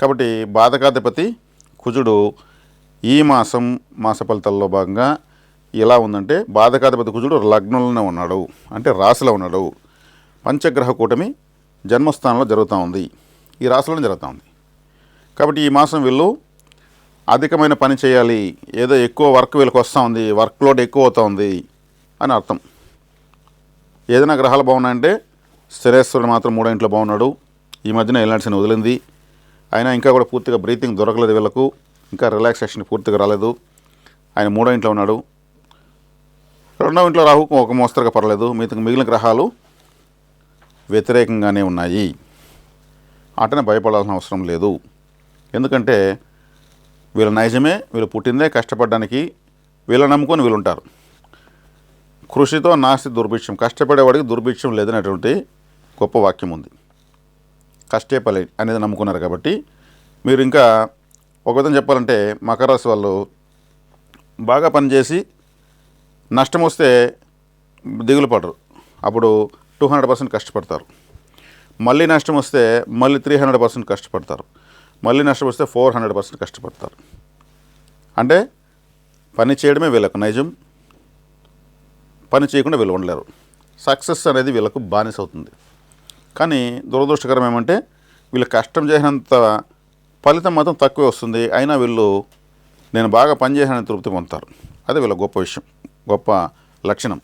కాబట్టి బాధకాధిపతి కుజుడు ఈ మాసం మాస ఫలితాల్లో భాగంగా ఎలా ఉందంటే బాధకాధిపతి కుజుడు లగ్నంలోనే ఉన్నాడు అంటే రాశిలో ఉన్నాడు. పంచగ్రహ కూటమి జన్మస్థానంలో జరుగుతూ ఉంది. ఈ రాశిలోనే జరుగుతూ ఉంది. కాబట్టి ఈ మాసం వీళ్ళు అధికమైన పని చేయాలి ఏదో ఎక్కువ వర్క్ వీళ్ళకి వస్తూ ఉంది వర్క్ లోడ్ ఎక్కువ అవుతూ ఉంది అని అర్థం. ఏదైనా గ్రహాలు బాగున్నాయంటే శనేశ్వరుడు మాత్రం మూడో ఇంట్లో బాగున్నాడు. ఈ మధ్యన ఎల్లాడ్సిన వదిలింది. అయినా ఇంకా కూడా పూర్తిగా బ్రీతింగ్ దొరకలేదు వీళ్ళకు. ఇంకా రిలాక్సేషన్ పూర్తిగా రాలేదు. ఆయన మూడో ఇంట్లో ఉన్నాడు. రెండో ఇంట్లో రాహు ఒక మోస్తరుగా పర్లేదు. మిగతా మిగిలిన గ్రహాలు వ్యతిరేకంగానే ఉన్నాయి. అటనే భయపడాల్సిన అవసరం లేదు. ఎందుకంటే వీళ్ళ నైజమే వీళ్ళు పుట్టిందే కష్టపడడానికి వీళ్ళ నమ్ముకొని వీళ్ళు ఉంటారు కృషితో నాస్తి దుర్భిక్షం కష్టపడేవాడికి దుర్భిక్షం లేదనేటువంటి గొప్ప వాక్యం ఉంది. కష్టే పని అనేది నమ్ముకున్నారు కాబట్టి మీరు ఇంకా ఒక విధంగా చెప్పాలంటే మకర రాశి వాళ్ళు బాగా పనిచేసి నష్టం వస్తే దిగులు పడరు. అప్పుడు టూ హండ్రెడ్ పర్సెంట్ కష్టపడతారు. మళ్ళీ నష్టం వస్తే మళ్ళీ త్రీ హండ్రెడ్ పర్సెంట్ కష్టపడతారు. మళ్ళీ నష్టం వస్తే ఫోర్ హండ్రెడ్ పర్సెంట్ కష్టపడతారు. అంటే పని చేయడమే వీళ్ళకు నైజం పని చేయకుండా వీళ్ళు ఉండలేరు. సక్సెస్ అనేది వీళ్ళకు బానిస అవుతుంది. కానీ దురదృష్టకరం ఏమంటే వీళ్ళు కష్టం చేసినంత ఫలితం మాత్రం తక్కువే వస్తుంది. అయినా వీళ్ళు నేను బాగా పనిచేసానని తృప్తి పొందుతారు. అదే వీళ్ళ గొప్ప విషయం గొప్ప లక్షణం.